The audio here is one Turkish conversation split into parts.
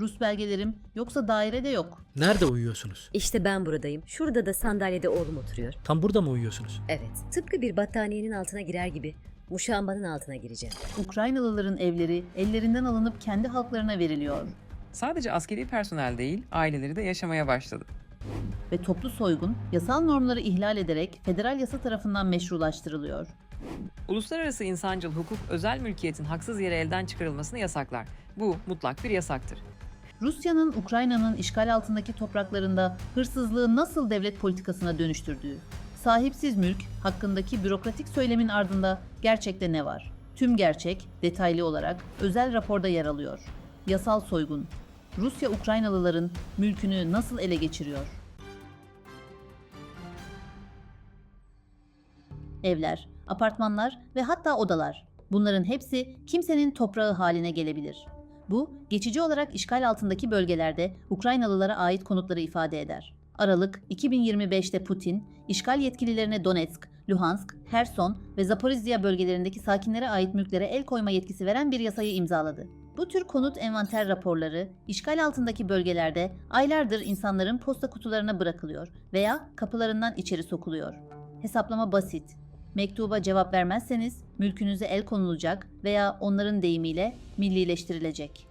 Rus belgelerim yoksa dairede yok. Nerede uyuyorsunuz? İşte ben buradayım. Şurada da sandalyede oğlum oturuyor. Tam burada mı uyuyorsunuz? Evet. Tıpkı bir battaniyenin altına girer gibi muşambanın altına gireceğim. Ukraynalıların evleri ellerinden alınıp kendi halklarına veriliyor Sadece askeri personel değil, aileleri de yaşamaya başladı. ve toplu soygun yasal normları ihlal ederek federal yasa tarafından meşrulaştırılıyor. Uluslararası insancıl hukuk özel mülkiyetin haksız yere elden çıkarılmasını yasaklar. Bu mutlak bir yasaktır. Rusya'nın Ukrayna'nın işgal altındaki topraklarında hırsızlığı nasıl devlet politikasına dönüştürdüğü, sahipsiz mülk hakkındaki bürokratik söylemin ardında gerçekte ne var? Tüm gerçek detaylı olarak özel raporda yer alıyor. Yasal soygun. Rusya Ukraynalıların mülkünü nasıl ele geçiriyor? Evler, apartmanlar ve hatta odalar. Bunların hepsi kimsenin toprağı haline gelebilir. Bu, geçici olarak işgal altındaki bölgelerde Ukraynalılara ait konutları ifade eder. Aralık 2025'te Putin, işgal yetkililerine Donetsk, Luhansk, Herson ve Zaporizhia bölgelerindeki sakinlere ait mülklere el koyma yetkisi veren bir yasayı imzaladı. Bu tür konut envanter raporları, işgal altındaki bölgelerde aylardır insanların posta kutularına bırakılıyor veya kapılarından içeri sokuluyor. Hesaplama basit. Mektuba cevap vermezseniz mülkünüze el konulacak veya onların deyimiyle millileştirilecek.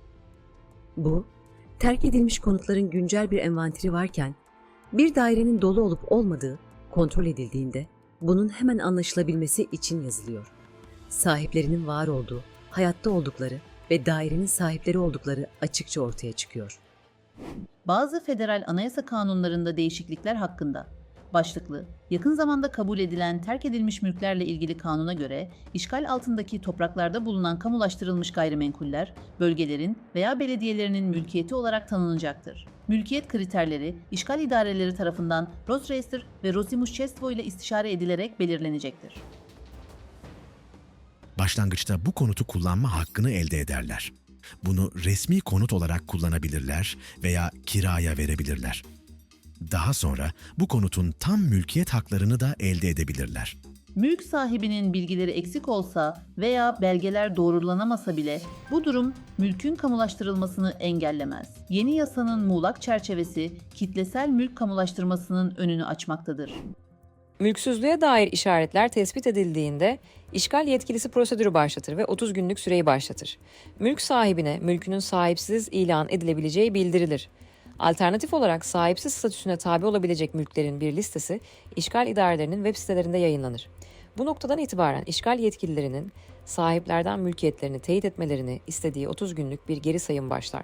Bu, terk edilmiş konutların güncel bir envanteri varken, bir dairenin dolu olup olmadığı kontrol edildiğinde bunun hemen anlaşılabilmesi için yazılıyor. Sahiplerinin var olduğu, hayatta oldukları ve dairenin sahipleri oldukları açıkça ortaya çıkıyor. Bazı federal anayasa kanunlarında değişiklikler hakkında. Başlıklı, yakın zamanda kabul edilen terk edilmiş mülklerle ilgili kanuna göre işgal altındaki topraklarda bulunan kamulaştırılmış gayrimenkuller, bölgelerin veya belediyelerinin mülkiyeti olarak tanınacaktır. Mülkiyet kriterleri işgal idareleri tarafından Rosregister ve Rosimuschestvo ile istişare edilerek belirlenecektir. başlangıçta bu konutu kullanma hakkını elde ederler. Bunu resmi konut olarak kullanabilirler veya kiraya verebilirler. Daha sonra bu konutun tam mülkiyet haklarını da elde edebilirler. Mülk sahibinin bilgileri eksik olsa veya belgeler doğrulanamasa bile bu durum mülkün kamulaştırılmasını engellemez. Yeni yasanın muğlak çerçevesi kitlesel mülk kamulaştırmasının önünü açmaktadır. Mülksüzlüğe dair işaretler tespit edildiğinde işgal yetkilisi prosedürü başlatır ve 30 günlük süreyi başlatır. Mülk sahibine mülkünün sahipsiz ilan edilebileceği bildirilir. Alternatif olarak sahipsiz statüsüne tabi olabilecek mülklerin bir listesi işgal idarelerinin web sitelerinde yayınlanır. Bu noktadan itibaren işgal yetkililerinin sahiplerden mülkiyetlerini teyit etmelerini istediği 30 günlük bir geri sayım başlar.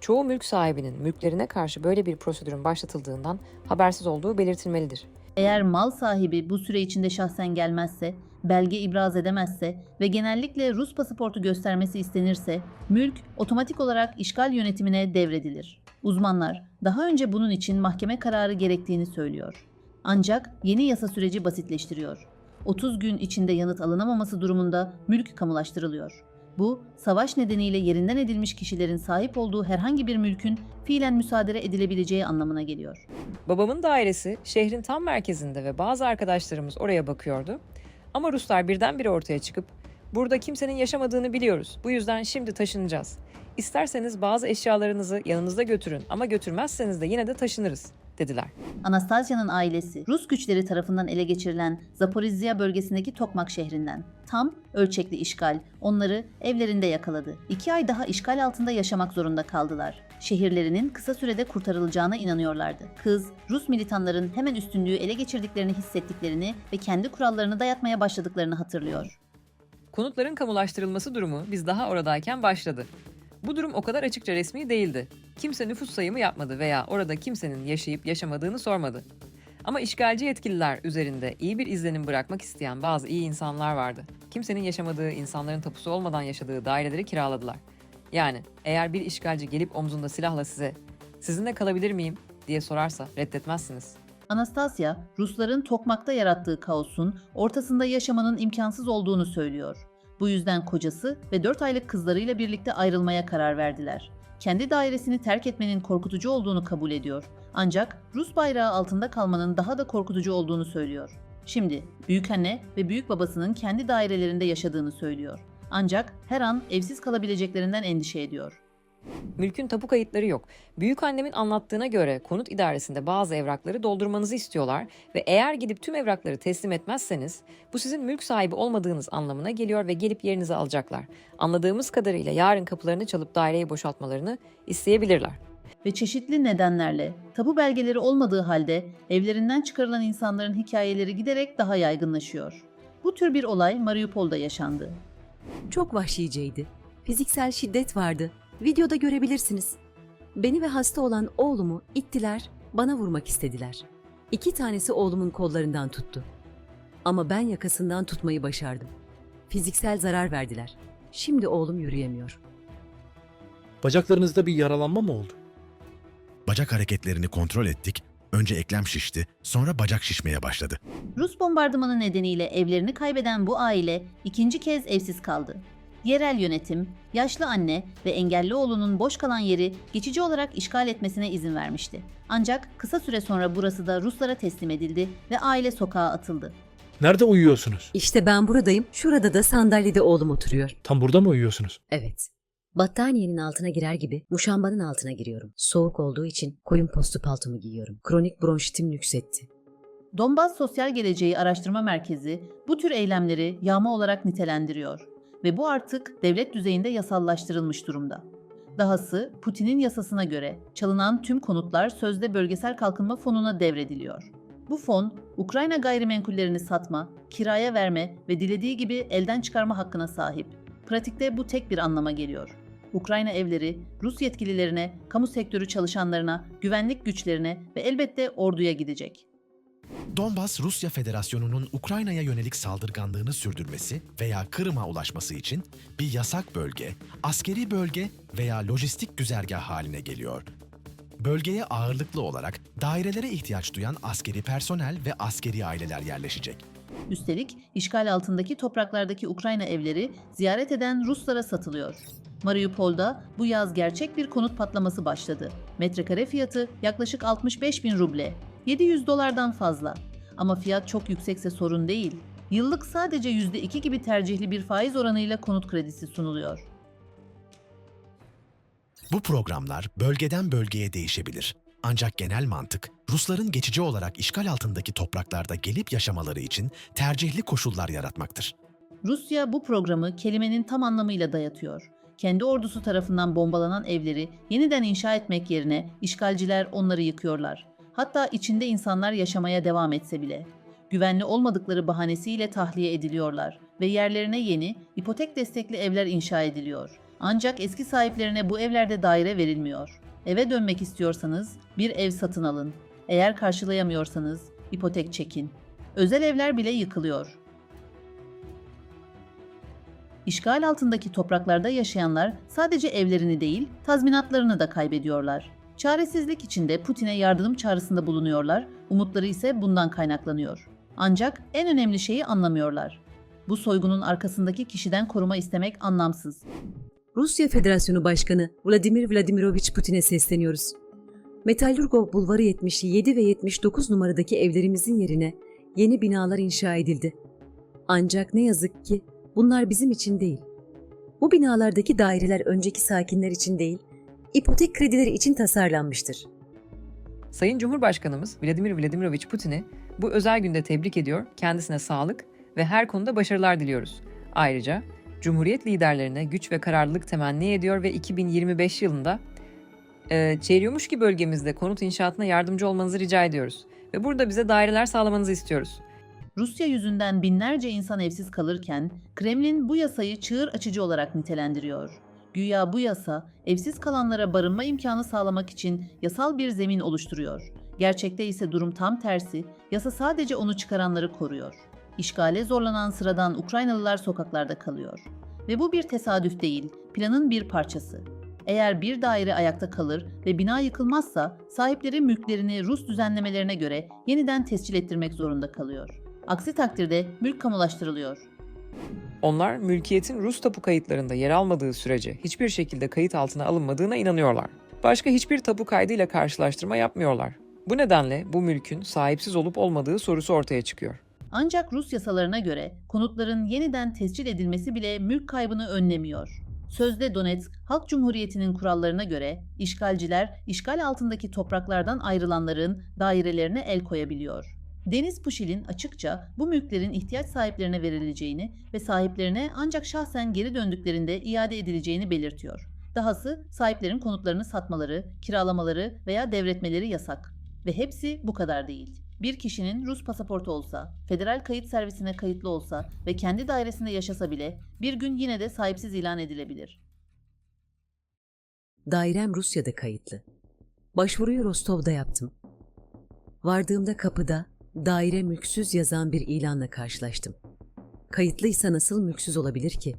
Çoğu mülk sahibinin mülklerine karşı böyle bir prosedürün başlatıldığından habersiz olduğu belirtilmelidir. Eğer mal sahibi bu süre içinde şahsen gelmezse, belge ibraz edemezse ve genellikle Rus pasaportu göstermesi istenirse, mülk otomatik olarak işgal yönetimine devredilir. Uzmanlar daha önce bunun için mahkeme kararı gerektiğini söylüyor. Ancak yeni yasa süreci basitleştiriyor. 30 gün içinde yanıt alınamaması durumunda mülk kamulaştırılıyor. Bu, savaş nedeniyle yerinden edilmiş kişilerin sahip olduğu herhangi bir mülkün fiilen müsaade edilebileceği anlamına geliyor. Babamın dairesi şehrin tam merkezinde ve bazı arkadaşlarımız oraya bakıyordu. Ama Ruslar birdenbire ortaya çıkıp burada kimsenin yaşamadığını biliyoruz. Bu yüzden şimdi taşınacağız. İsterseniz bazı eşyalarınızı yanınızda götürün ama götürmezseniz de yine de taşınırız dediler. Anastasya'nın ailesi Rus güçleri tarafından ele geçirilen Zaporizhia bölgesindeki Tokmak şehrinden. Tam ölçekli işgal onları evlerinde yakaladı. İki ay daha işgal altında yaşamak zorunda kaldılar. Şehirlerinin kısa sürede kurtarılacağına inanıyorlardı. Kız, Rus militanların hemen üstünlüğü ele geçirdiklerini hissettiklerini ve kendi kurallarını dayatmaya başladıklarını hatırlıyor. Konutların kamulaştırılması durumu biz daha oradayken başladı. Bu durum o kadar açıkça resmi değildi. Kimse nüfus sayımı yapmadı veya orada kimsenin yaşayıp yaşamadığını sormadı. Ama işgalci yetkililer üzerinde iyi bir izlenim bırakmak isteyen bazı iyi insanlar vardı. Kimsenin yaşamadığı, insanların tapusu olmadan yaşadığı daireleri kiraladılar. Yani eğer bir işgalci gelip omzunda silahla size "Sizinle kalabilir miyim?" diye sorarsa reddetmezsiniz. Anastasya, Rusların Tokmak'ta yarattığı kaosun ortasında yaşamanın imkansız olduğunu söylüyor. Bu yüzden kocası ve 4 aylık kızlarıyla birlikte ayrılmaya karar verdiler. Kendi dairesini terk etmenin korkutucu olduğunu kabul ediyor. Ancak Rus bayrağı altında kalmanın daha da korkutucu olduğunu söylüyor. Şimdi büyükanne ve büyük babasının kendi dairelerinde yaşadığını söylüyor. Ancak her an evsiz kalabileceklerinden endişe ediyor. Mülkün tapu kayıtları yok. Büyük annemin anlattığına göre konut idaresinde bazı evrakları doldurmanızı istiyorlar ve eğer gidip tüm evrakları teslim etmezseniz bu sizin mülk sahibi olmadığınız anlamına geliyor ve gelip yerinizi alacaklar. Anladığımız kadarıyla yarın kapılarını çalıp daireyi boşaltmalarını isteyebilirler. Ve çeşitli nedenlerle tapu belgeleri olmadığı halde evlerinden çıkarılan insanların hikayeleri giderek daha yaygınlaşıyor. Bu tür bir olay Mariupol'da yaşandı. Çok vahşiceydi. Fiziksel şiddet vardı. Videoda görebilirsiniz. Beni ve hasta olan oğlumu ittiler, bana vurmak istediler. İki tanesi oğlumun kollarından tuttu. Ama ben yakasından tutmayı başardım. Fiziksel zarar verdiler. Şimdi oğlum yürüyemiyor. Bacaklarınızda bir yaralanma mı oldu? Bacak hareketlerini kontrol ettik. Önce eklem şişti, sonra bacak şişmeye başladı. Rus bombardımanı nedeniyle evlerini kaybeden bu aile ikinci kez evsiz kaldı. Yerel yönetim, yaşlı anne ve engelli oğlunun boş kalan yeri geçici olarak işgal etmesine izin vermişti. Ancak kısa süre sonra burası da Ruslara teslim edildi ve aile sokağa atıldı. Nerede uyuyorsunuz? İşte ben buradayım, şurada da sandalyede oğlum oturuyor. Tam burada mı uyuyorsunuz? Evet. Battaniyenin altına girer gibi muşambanın altına giriyorum. Soğuk olduğu için koyun postu paltomu giyiyorum. Kronik bronşitim nüksetti. Donbas Sosyal Geleceği Araştırma Merkezi bu tür eylemleri yağma olarak nitelendiriyor ve bu artık devlet düzeyinde yasallaştırılmış durumda. Dahası Putin'in yasasına göre çalınan tüm konutlar sözde bölgesel kalkınma fonuna devrediliyor. Bu fon, Ukrayna gayrimenkullerini satma, kiraya verme ve dilediği gibi elden çıkarma hakkına sahip. Pratikte bu tek bir anlama geliyor. Ukrayna evleri Rus yetkililerine, kamu sektörü çalışanlarına, güvenlik güçlerine ve elbette orduya gidecek. Donbas, Rusya Federasyonu'nun Ukrayna'ya yönelik saldırganlığını sürdürmesi veya Kırım'a ulaşması için bir yasak bölge, askeri bölge veya lojistik güzergah haline geliyor. Bölgeye ağırlıklı olarak dairelere ihtiyaç duyan askeri personel ve askeri aileler yerleşecek. Üstelik işgal altındaki topraklardaki Ukrayna evleri ziyaret eden Ruslara satılıyor. Mariupol'da bu yaz gerçek bir konut patlaması başladı. Metrekare fiyatı yaklaşık 65 bin ruble. 700 dolardan fazla. Ama fiyat çok yüksekse sorun değil. Yıllık sadece %2 gibi tercihli bir faiz oranıyla konut kredisi sunuluyor. Bu programlar bölgeden bölgeye değişebilir. Ancak genel mantık, Rusların geçici olarak işgal altındaki topraklarda gelip yaşamaları için tercihli koşullar yaratmaktır. Rusya bu programı kelimenin tam anlamıyla dayatıyor. Kendi ordusu tarafından bombalanan evleri yeniden inşa etmek yerine işgalciler onları yıkıyorlar. Hatta içinde insanlar yaşamaya devam etse bile. Güvenli olmadıkları bahanesiyle tahliye ediliyorlar ve yerlerine yeni, ipotek destekli evler inşa ediliyor. Ancak eski sahiplerine bu evlerde daire verilmiyor. Eve dönmek istiyorsanız bir ev satın alın. Eğer karşılayamıyorsanız ipotek çekin. Özel evler bile yıkılıyor. İşgal altındaki topraklarda yaşayanlar sadece evlerini değil, tazminatlarını da kaybediyorlar. Çaresizlik içinde Putin'e yardım çağrısında bulunuyorlar, umutları ise bundan kaynaklanıyor. Ancak en önemli şeyi anlamıyorlar. Bu soygunun arkasındaki kişiden koruma istemek anlamsız. Rusya Federasyonu Başkanı Vladimir Vladimirovich Putin'e sesleniyoruz. Metalurgov Bulvarı 77 ve 79 numaradaki evlerimizin yerine yeni binalar inşa edildi. Ancak ne yazık ki bunlar bizim için değil. Bu binalardaki daireler önceki sakinler için değil, ipotek kredileri için tasarlanmıştır. Sayın Cumhurbaşkanımız Vladimir Vladimirovich Putin'i bu özel günde tebrik ediyor, kendisine sağlık ve her konuda başarılar diliyoruz. Ayrıca Cumhuriyet liderlerine güç ve kararlılık temenni ediyor ve 2025 yılında e, Çeryomuşki bölgemizde konut inşaatına yardımcı olmanızı rica ediyoruz. Ve burada bize daireler sağlamanızı istiyoruz. Rusya yüzünden binlerce insan evsiz kalırken Kremlin bu yasayı çığır açıcı olarak nitelendiriyor. Güya bu yasa evsiz kalanlara barınma imkanı sağlamak için yasal bir zemin oluşturuyor. Gerçekte ise durum tam tersi, yasa sadece onu çıkaranları koruyor. İşgale zorlanan sıradan Ukraynalılar sokaklarda kalıyor. Ve bu bir tesadüf değil, planın bir parçası. Eğer bir daire ayakta kalır ve bina yıkılmazsa sahipleri mülklerini Rus düzenlemelerine göre yeniden tescil ettirmek zorunda kalıyor. Aksi takdirde mülk kamulaştırılıyor. Onlar mülkiyetin Rus tapu kayıtlarında yer almadığı sürece hiçbir şekilde kayıt altına alınmadığına inanıyorlar. Başka hiçbir tapu kaydıyla karşılaştırma yapmıyorlar. Bu nedenle bu mülkün sahipsiz olup olmadığı sorusu ortaya çıkıyor. Ancak Rus yasalarına göre konutların yeniden tescil edilmesi bile mülk kaybını önlemiyor. Sözde Donetsk Halk Cumhuriyeti'nin kurallarına göre işgalciler işgal altındaki topraklardan ayrılanların dairelerine el koyabiliyor. Deniz Puşil'in açıkça bu mülklerin ihtiyaç sahiplerine verileceğini ve sahiplerine ancak şahsen geri döndüklerinde iade edileceğini belirtiyor. Dahası sahiplerin konutlarını satmaları, kiralamaları veya devretmeleri yasak. Ve hepsi bu kadar değil. Bir kişinin Rus pasaportu olsa, federal kayıt servisine kayıtlı olsa ve kendi dairesinde yaşasa bile bir gün yine de sahipsiz ilan edilebilir. Dairem Rusya'da kayıtlı. Başvuruyu Rostov'da yaptım. Vardığımda kapıda daire mülksüz yazan bir ilanla karşılaştım. Kayıtlıysa nasıl mülksüz olabilir ki?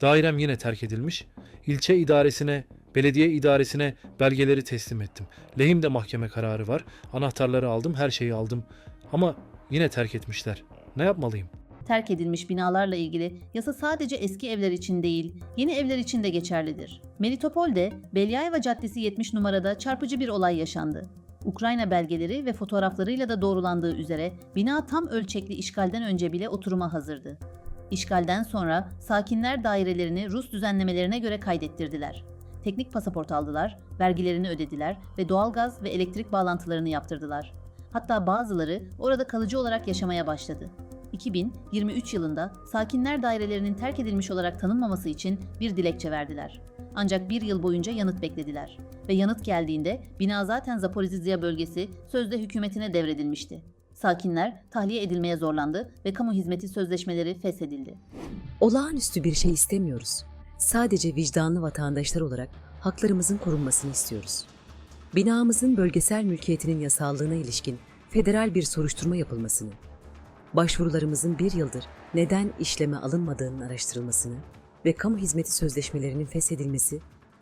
Dairem yine terk edilmiş. İlçe idaresine, belediye idaresine belgeleri teslim ettim. Lehimde mahkeme kararı var. Anahtarları aldım, her şeyi aldım. Ama yine terk etmişler. Ne yapmalıyım? Terk edilmiş binalarla ilgili yasa sadece eski evler için değil, yeni evler için de geçerlidir. Melitopol'de Belyayeva Caddesi 70 numarada çarpıcı bir olay yaşandı. Ukrayna belgeleri ve fotoğraflarıyla da doğrulandığı üzere bina tam ölçekli işgalden önce bile oturuma hazırdı. İşgalden sonra sakinler dairelerini Rus düzenlemelerine göre kaydettirdiler. Teknik pasaport aldılar, vergilerini ödediler ve doğalgaz ve elektrik bağlantılarını yaptırdılar. Hatta bazıları orada kalıcı olarak yaşamaya başladı. 2023 yılında sakinler dairelerinin terk edilmiş olarak tanınmaması için bir dilekçe verdiler. Ancak bir yıl boyunca yanıt beklediler. Ve yanıt geldiğinde bina zaten Zaporizhzhia bölgesi sözde hükümetine devredilmişti. Sakinler tahliye edilmeye zorlandı ve kamu hizmeti sözleşmeleri feshedildi. Olağanüstü bir şey istemiyoruz. Sadece vicdanlı vatandaşlar olarak haklarımızın korunmasını istiyoruz. Binamızın bölgesel mülkiyetinin yasallığına ilişkin federal bir soruşturma yapılmasını, başvurularımızın bir yıldır neden işleme alınmadığının araştırılmasını ve kamu hizmeti sözleşmelerinin feshedilmesi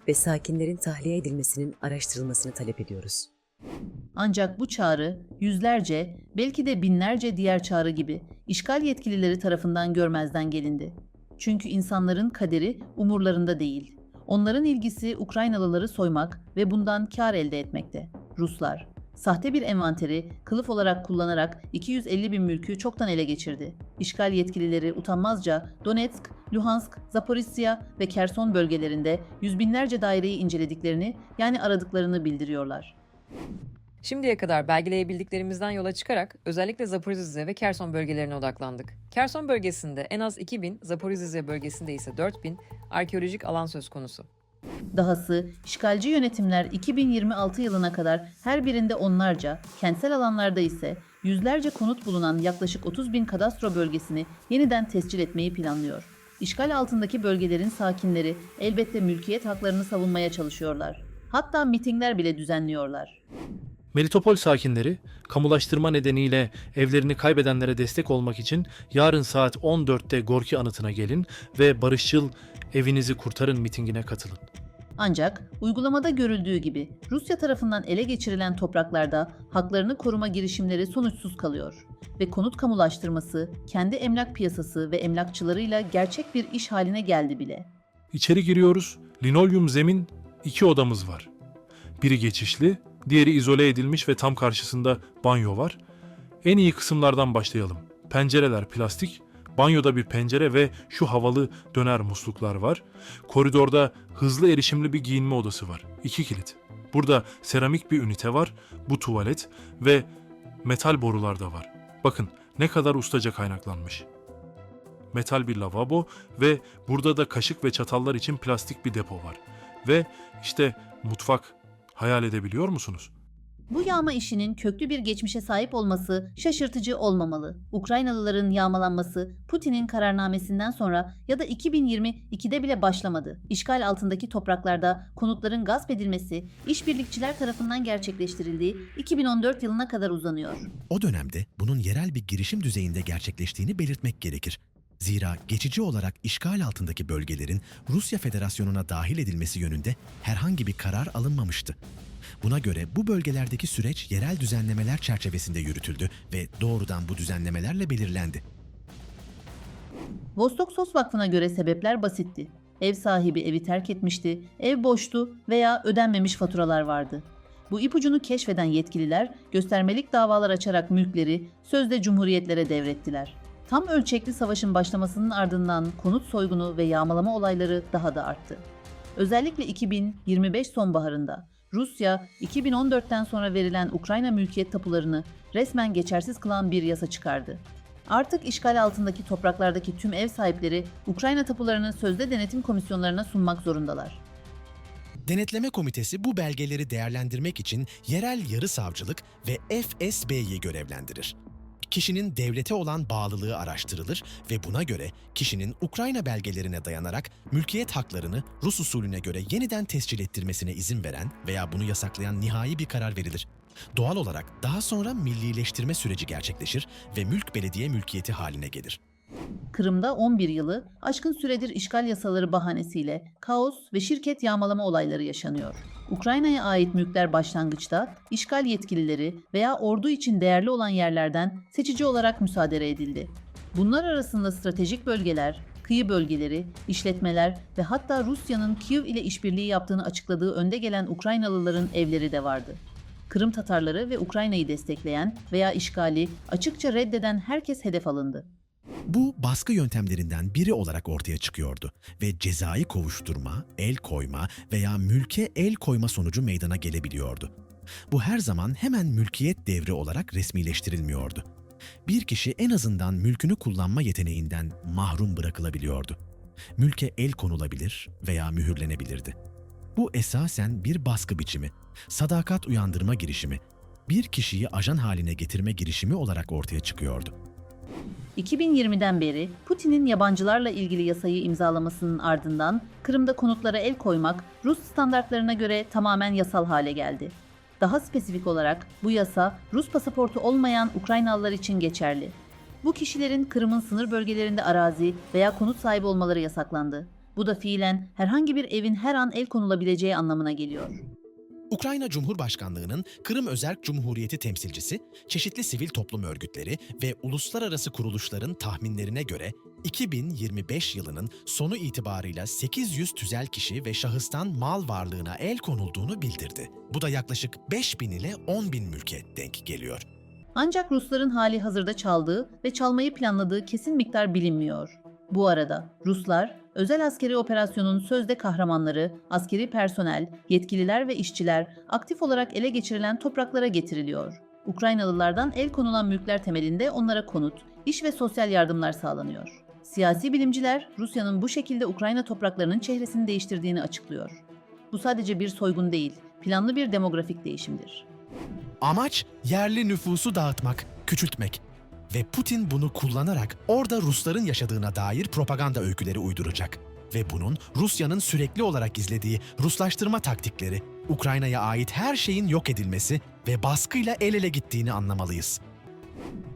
ve sakinlerin tahliye edilmesinin araştırılmasını talep ediyoruz. Ancak bu çağrı yüzlerce, belki de binlerce diğer çağrı gibi işgal yetkilileri tarafından görmezden gelindi. Çünkü insanların kaderi umurlarında değil. Onların ilgisi Ukraynalıları soymak ve bundan kar elde etmekte. Ruslar, sahte bir envanteri kılıf olarak kullanarak 250 bin mülkü çoktan ele geçirdi. İşgal yetkilileri utanmazca Donetsk, Luhansk, Zaporizhzhia ve Kerson bölgelerinde yüz binlerce daireyi incelediklerini yani aradıklarını bildiriyorlar. Şimdiye kadar belgeleyebildiklerimizden yola çıkarak özellikle Zaporizhzhia ve Kerson bölgelerine odaklandık. Kerson bölgesinde en az 2000, Zaporizhzhia bölgesinde ise 4000 arkeolojik alan söz konusu. Dahası işgalci yönetimler 2026 yılına kadar her birinde onlarca, kentsel alanlarda ise yüzlerce konut bulunan yaklaşık 30 bin kadastro bölgesini yeniden tescil etmeyi planlıyor. İşgal altındaki bölgelerin sakinleri elbette mülkiyet haklarını savunmaya çalışıyorlar. Hatta mitingler bile düzenliyorlar. Melitopol sakinleri, kamulaştırma nedeniyle evlerini kaybedenlere destek olmak için yarın saat 14'te Gorki anıtına gelin ve barışçıl evinizi kurtarın mitingine katılın. Ancak uygulamada görüldüğü gibi Rusya tarafından ele geçirilen topraklarda haklarını koruma girişimleri sonuçsuz kalıyor ve konut kamulaştırması kendi emlak piyasası ve emlakçılarıyla gerçek bir iş haline geldi bile. İçeri giriyoruz, linolyum zemin, iki odamız var. Biri geçişli, diğeri izole edilmiş ve tam karşısında banyo var. En iyi kısımlardan başlayalım. Pencereler plastik, banyoda bir pencere ve şu havalı döner musluklar var. Koridorda hızlı erişimli bir giyinme odası var. İki kilit. Burada seramik bir ünite var, bu tuvalet ve metal borular da var. Bakın ne kadar ustaca kaynaklanmış. Metal bir lavabo ve burada da kaşık ve çatallar için plastik bir depo var. Ve işte mutfak. Hayal edebiliyor musunuz? Bu yağma işinin köklü bir geçmişe sahip olması şaşırtıcı olmamalı. Ukraynalıların yağmalanması Putin'in kararnamesinden sonra ya da 2022'de bile başlamadı. İşgal altındaki topraklarda konutların gasp edilmesi işbirlikçiler tarafından gerçekleştirildiği 2014 yılına kadar uzanıyor. O dönemde bunun yerel bir girişim düzeyinde gerçekleştiğini belirtmek gerekir. Zira geçici olarak işgal altındaki bölgelerin Rusya Federasyonu'na dahil edilmesi yönünde herhangi bir karar alınmamıştı. Buna göre bu bölgelerdeki süreç yerel düzenlemeler çerçevesinde yürütüldü ve doğrudan bu düzenlemelerle belirlendi. Vostok Sos Vakfı'na göre sebepler basitti. Ev sahibi evi terk etmişti, ev boştu veya ödenmemiş faturalar vardı. Bu ipucunu keşfeden yetkililer göstermelik davalar açarak mülkleri sözde cumhuriyetlere devrettiler. Tam ölçekli savaşın başlamasının ardından konut soygunu ve yağmalama olayları daha da arttı. Özellikle 2025 sonbaharında Rusya 2014'ten sonra verilen Ukrayna mülkiyet tapularını resmen geçersiz kılan bir yasa çıkardı. Artık işgal altındaki topraklardaki tüm ev sahipleri Ukrayna tapularını sözde denetim komisyonlarına sunmak zorundalar. Denetleme Komitesi bu belgeleri değerlendirmek için yerel yarı savcılık ve FSB'yi görevlendirir. Kişinin devlete olan bağlılığı araştırılır ve buna göre kişinin Ukrayna belgelerine dayanarak mülkiyet haklarını Rus usulüne göre yeniden tescil ettirmesine izin veren veya bunu yasaklayan nihai bir karar verilir. Doğal olarak daha sonra millileştirme süreci gerçekleşir ve mülk belediye mülkiyeti haline gelir. Kırım'da 11 yılı aşkın süredir işgal yasaları bahanesiyle kaos ve şirket yağmalama olayları yaşanıyor. Ukrayna'ya ait mülkler başlangıçta işgal yetkilileri veya ordu için değerli olan yerlerden seçici olarak müsaade edildi. Bunlar arasında stratejik bölgeler, kıyı bölgeleri, işletmeler ve hatta Rusya'nın Kiev ile işbirliği yaptığını açıkladığı önde gelen Ukraynalıların evleri de vardı. Kırım Tatarları ve Ukrayna'yı destekleyen veya işgali açıkça reddeden herkes hedef alındı. Bu baskı yöntemlerinden biri olarak ortaya çıkıyordu ve cezai kovuşturma, el koyma veya mülke el koyma sonucu meydana gelebiliyordu. Bu her zaman hemen mülkiyet devri olarak resmileştirilmiyordu. Bir kişi en azından mülkünü kullanma yeteneğinden mahrum bırakılabiliyordu. Mülke el konulabilir veya mühürlenebilirdi. Bu esasen bir baskı biçimi, sadakat uyandırma girişimi, bir kişiyi ajan haline getirme girişimi olarak ortaya çıkıyordu. 2020'den beri Putin'in yabancılarla ilgili yasayı imzalamasının ardından Kırım'da konutlara el koymak Rus standartlarına göre tamamen yasal hale geldi. Daha spesifik olarak bu yasa Rus pasaportu olmayan Ukraynalılar için geçerli. Bu kişilerin Kırım'ın sınır bölgelerinde arazi veya konut sahibi olmaları yasaklandı. Bu da fiilen herhangi bir evin her an el konulabileceği anlamına geliyor. Ukrayna Cumhurbaşkanlığı'nın Kırım Özerk Cumhuriyeti temsilcisi, çeşitli sivil toplum örgütleri ve uluslararası kuruluşların tahminlerine göre 2025 yılının sonu itibarıyla 800 tüzel kişi ve şahıstan mal varlığına el konulduğunu bildirdi. Bu da yaklaşık 5000 ile 10.000 mülke denk geliyor. Ancak Rusların hali hazırda çaldığı ve çalmayı planladığı kesin miktar bilinmiyor. Bu arada Ruslar özel askeri operasyonun sözde kahramanları, askeri personel, yetkililer ve işçiler aktif olarak ele geçirilen topraklara getiriliyor. Ukraynalılardan el konulan mülkler temelinde onlara konut, iş ve sosyal yardımlar sağlanıyor. Siyasi bilimciler Rusya'nın bu şekilde Ukrayna topraklarının çehresini değiştirdiğini açıklıyor. Bu sadece bir soygun değil, planlı bir demografik değişimdir. Amaç yerli nüfusu dağıtmak, küçültmek. Ve Putin bunu kullanarak orada Rusların yaşadığına dair propaganda öyküleri uyduracak. Ve bunun Rusya'nın sürekli olarak izlediği Ruslaştırma taktikleri, Ukrayna'ya ait her şeyin yok edilmesi ve baskıyla el ele gittiğini anlamalıyız.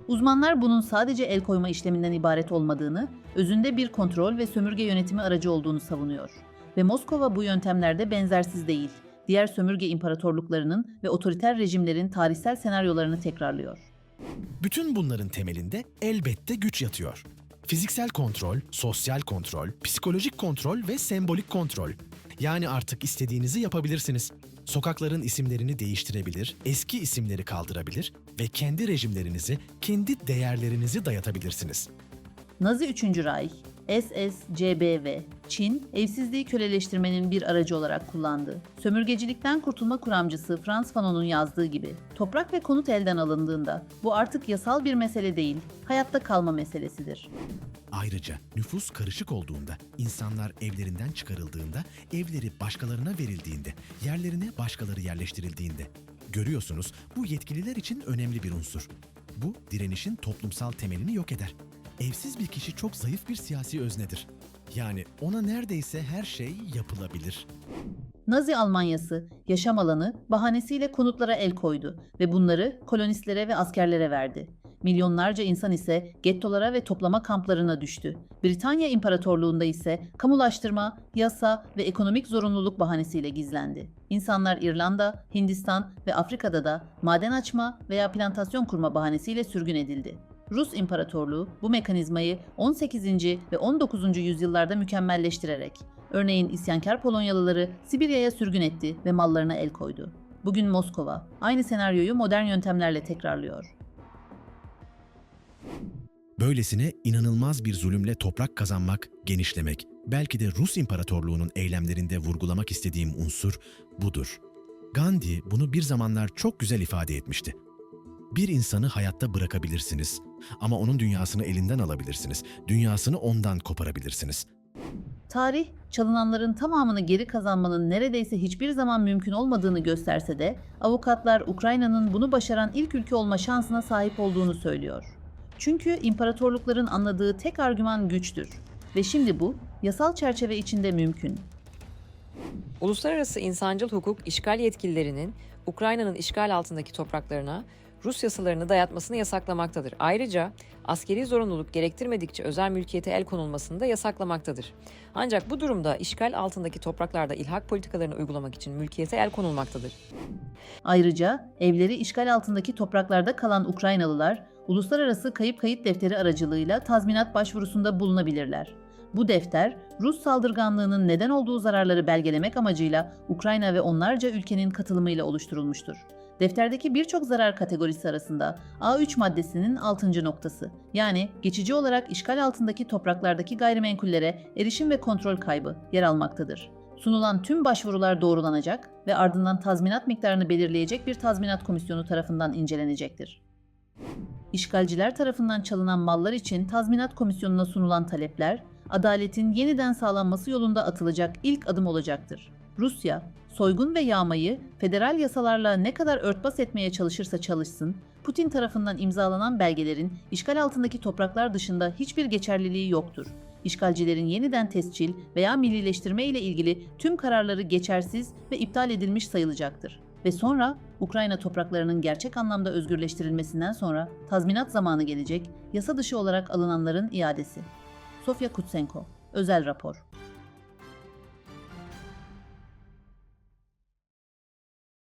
Uzmanlar bunun sadece el koyma işleminden ibaret olmadığını, özünde bir kontrol ve sömürge yönetimi aracı olduğunu savunuyor. Ve Moskova bu yöntemlerde benzersiz değil. Diğer sömürge imparatorluklarının ve otoriter rejimlerin tarihsel senaryolarını tekrarlıyor. Bütün bunların temelinde elbette güç yatıyor. Fiziksel kontrol, sosyal kontrol, psikolojik kontrol ve sembolik kontrol. Yani artık istediğinizi yapabilirsiniz. Sokakların isimlerini değiştirebilir, eski isimleri kaldırabilir ve kendi rejimlerinizi, kendi değerlerinizi dayatabilirsiniz. Nazi 3. Reich, SSCB Çin, evsizliği köleleştirmenin bir aracı olarak kullandı. Sömürgecilikten kurtulma kuramcısı Franz Fanon'un yazdığı gibi, toprak ve konut elden alındığında bu artık yasal bir mesele değil, hayatta kalma meselesidir. Ayrıca nüfus karışık olduğunda, insanlar evlerinden çıkarıldığında, evleri başkalarına verildiğinde, yerlerine başkaları yerleştirildiğinde. Görüyorsunuz bu yetkililer için önemli bir unsur. Bu direnişin toplumsal temelini yok eder. Evsiz bir kişi çok zayıf bir siyasi öznedir. Yani ona neredeyse her şey yapılabilir. Nazi Almanyası yaşam alanı bahanesiyle konutlara el koydu ve bunları kolonistlere ve askerlere verdi. Milyonlarca insan ise gettolara ve toplama kamplarına düştü. Britanya İmparatorluğunda ise kamulaştırma, yasa ve ekonomik zorunluluk bahanesiyle gizlendi. İnsanlar İrlanda, Hindistan ve Afrika'da da maden açma veya plantasyon kurma bahanesiyle sürgün edildi. Rus İmparatorluğu bu mekanizmayı 18. ve 19. yüzyıllarda mükemmelleştirerek, örneğin isyankar Polonyalıları Sibirya'ya sürgün etti ve mallarına el koydu. Bugün Moskova aynı senaryoyu modern yöntemlerle tekrarlıyor. Böylesine inanılmaz bir zulümle toprak kazanmak, genişlemek, belki de Rus İmparatorluğu'nun eylemlerinde vurgulamak istediğim unsur budur. Gandhi bunu bir zamanlar çok güzel ifade etmişti. Bir insanı hayatta bırakabilirsiniz ama onun dünyasını elinden alabilirsiniz. Dünyasını ondan koparabilirsiniz. Tarih, çalınanların tamamını geri kazanmanın neredeyse hiçbir zaman mümkün olmadığını gösterse de avukatlar Ukrayna'nın bunu başaran ilk ülke olma şansına sahip olduğunu söylüyor. Çünkü imparatorlukların anladığı tek argüman güçtür ve şimdi bu yasal çerçeve içinde mümkün. Uluslararası insancıl hukuk işgal yetkililerinin Ukrayna'nın işgal altındaki topraklarına Rus yasalarını dayatmasını yasaklamaktadır. Ayrıca askeri zorunluluk gerektirmedikçe özel mülkiyete el konulmasını da yasaklamaktadır. Ancak bu durumda işgal altındaki topraklarda ilhak politikalarını uygulamak için mülkiyete el konulmaktadır. Ayrıca evleri işgal altındaki topraklarda kalan Ukraynalılar uluslararası kayıp kayıt defteri aracılığıyla tazminat başvurusunda bulunabilirler. Bu defter, Rus saldırganlığının neden olduğu zararları belgelemek amacıyla Ukrayna ve onlarca ülkenin katılımıyla oluşturulmuştur. Defterdeki birçok zarar kategorisi arasında A3 maddesinin 6. noktası yani geçici olarak işgal altındaki topraklardaki gayrimenkullere erişim ve kontrol kaybı yer almaktadır. Sunulan tüm başvurular doğrulanacak ve ardından tazminat miktarını belirleyecek bir tazminat komisyonu tarafından incelenecektir. İşgalciler tarafından çalınan mallar için tazminat komisyonuna sunulan talepler, adaletin yeniden sağlanması yolunda atılacak ilk adım olacaktır. Rusya, soygun ve yağmayı federal yasalarla ne kadar örtbas etmeye çalışırsa çalışsın, Putin tarafından imzalanan belgelerin işgal altındaki topraklar dışında hiçbir geçerliliği yoktur. İşgalcilerin yeniden tescil veya millileştirme ile ilgili tüm kararları geçersiz ve iptal edilmiş sayılacaktır. Ve sonra Ukrayna topraklarının gerçek anlamda özgürleştirilmesinden sonra tazminat zamanı gelecek, yasa dışı olarak alınanların iadesi. Sofya Kutsenko, Özel Rapor